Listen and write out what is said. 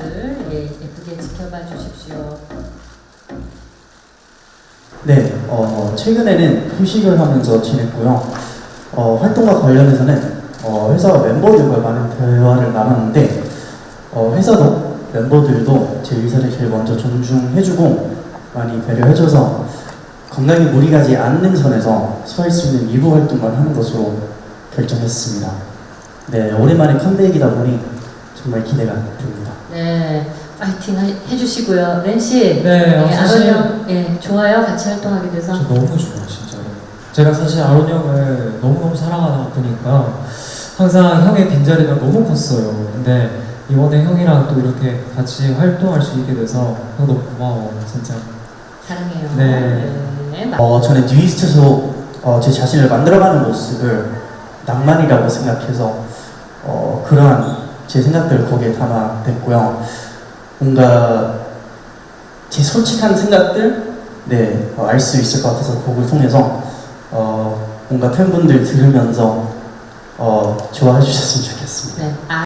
모습들 예, 예쁘게 지켜봐 주십시오. 네, 어, 최근에는 휴식을 하면서 지냈고요. 어, 활동과 관련해서는 어, 회사 멤버들과 많은 대화를 나눴는데 어, 회사도 멤버들도 제 의사를 제일 먼저 존중해주고 많이 배려해줘서 건강에 무리 가지 않는 선에서 서할수 있는 일부 활동만 하는 것으로 결정했습니다. 네, 오랜만에 컴백이다 보니 정말 기대가 됩니다. 네, 파이팅 하- 해주시고요. 렌 씨, 네, 어, 예, 사실- 아론 형, 예, 좋아요. 같이 활동하게 돼서. 저 너무 좋아 진짜로. 제가 사실 아론 형을 너무너무 사랑하다 보니까 항상 형의 빈자리가 너무 컸어요. 근데 이번에 형이랑 또 이렇게 같이 활동할 수 있게 돼서 형 너무 고마워 진짜. 사랑해요. 네. 네, 마- 어, 저는 듀이스트로 어, 제 자신을 만들어가는 모습을 낭만이라고 생각해서 어, 그러한 제 생각들을 거기에 담아냈고요. 뭔가 제 솔직한 생각들 네, 알수 있을 것 같아서 곡을 통해서 어, 뭔가 팬분들 들으면서 어, 좋아해 주셨으면 좋겠습니다. 네. 아,